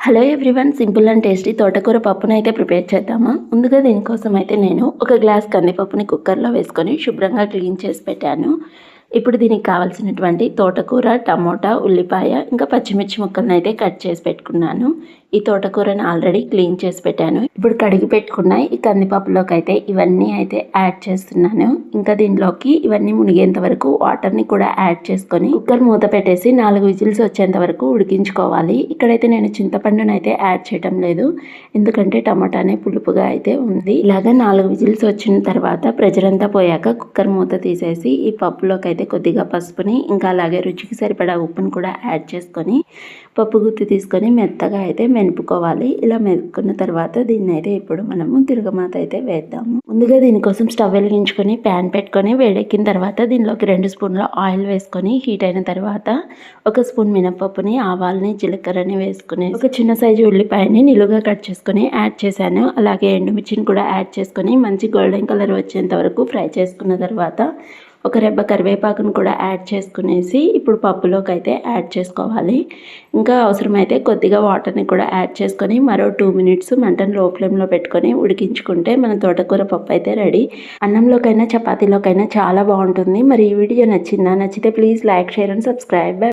Hello everyone simple and tasty తోటకూర పప్పును అయితే ప్రిపేర్ చేద్దామా? ముందుగా దీనికోసం అయితే నేను ఒక గ్లాస్ కందిపప్పుని కుక్కర్లో వేసుకొని శుభ్రంగా క్లీన్ చేసి పెట్టాను. ఇప్పుడు దీనికి కావాల్సినటువంటి తోటకూర టమోటా ఉల్లిపాయ ఇంకా పచ్చిమిర్చి ముక్కలను అయితే కట్ చేసి పెట్టుకున్నాను. ఈ తోటకూరని ఆల్రెడీ క్లీన్ చేసి పెట్టాను. ఇప్పుడు కడిగి పెట్టుకున్న ఈ కందిపప్పులోకి అయితే ఇవన్నీ అయితే యాడ్ చేస్తున్నాను. ఇంకా దీనిలోకి ఇవన్నీ మునిగేంత వరకు వాటర్ని కూడా యాడ్ చేసుకొని కుక్కర్ మూత పెట్టేసి నాలుగు విజిల్స్ వచ్చేంత వరకు ఉడికించుకోవాలి. ఇక్కడైతే నేను చింతపండును అయితే యాడ్ చేయడం లేదు. ఎందుకంటే టమాటానే పులుపుగా అయితే ఉంది. ఇలాగా నాలుగు విజిల్స్ వచ్చిన తర్వాత ప్రెజర్ అంతా పోయాక కుక్కర్ మూత తీసేసి ఈ పప్పులోకి అయితే కొద్దిగా పసుపుని ఇంకా అలాగే రుచికి సరిపడా ఉప్పుని కూడా యాడ్ చేసుకొని పప్పు గుత్తి తీసుకొని మెత్తగా అయితే మెనుపుకోవాలి. ఇలా మెదుకున్న తర్వాత దీన్ని అయితే ఇప్పుడు మనము తిరగమాత అయితే వేద్దాము. ముందుగా దీనికోసం స్టవ్ వెలిగించుకొని ప్యాన్ పెట్టుకొని వేడెక్కిన తర్వాత దీనిలోకి రెండు స్పూన్ల ఆయిల్ వేసుకొని హీట్ అయిన తర్వాత ఒక స్పూన్ మినపప్పుని ఆవాలని జీలకర్రని వేసుకుని ఒక చిన్న సైజు ఉల్లిపాయని నిలువుగా కట్ చేసుకొని యాడ్ చేశాను. అలాగే ఎండుమిర్చిని కూడా యాడ్ చేసుకొని మంచి గోల్డెన్ కలర్ వచ్చేంత వరకు ఫ్రై చేసుకున్న తర్వాత ఒక రెబ్బ కరివేపాకును కూడా యాడ్ చేసుకునేసి ఇప్పుడు పప్పులోకి అయితే యాడ్ చేసుకోవాలి. ఇంకా అవసరమైతే కొద్దిగా వాటర్ని కూడా యాడ్ చేసుకొని మరో టూ మినిట్స్ మంటను లో ఫ్లేమ్లో పెట్టుకొని ఉడికించుకుంటే మన తోటకూర పప్పు అయితే రెడీ. అన్నంలోకైనా చపాతీలోకైనా చాలా బాగుంటుంది. మరి ఈ వీడియో నచ్చిందా? నచ్చితే please like share and subscribe.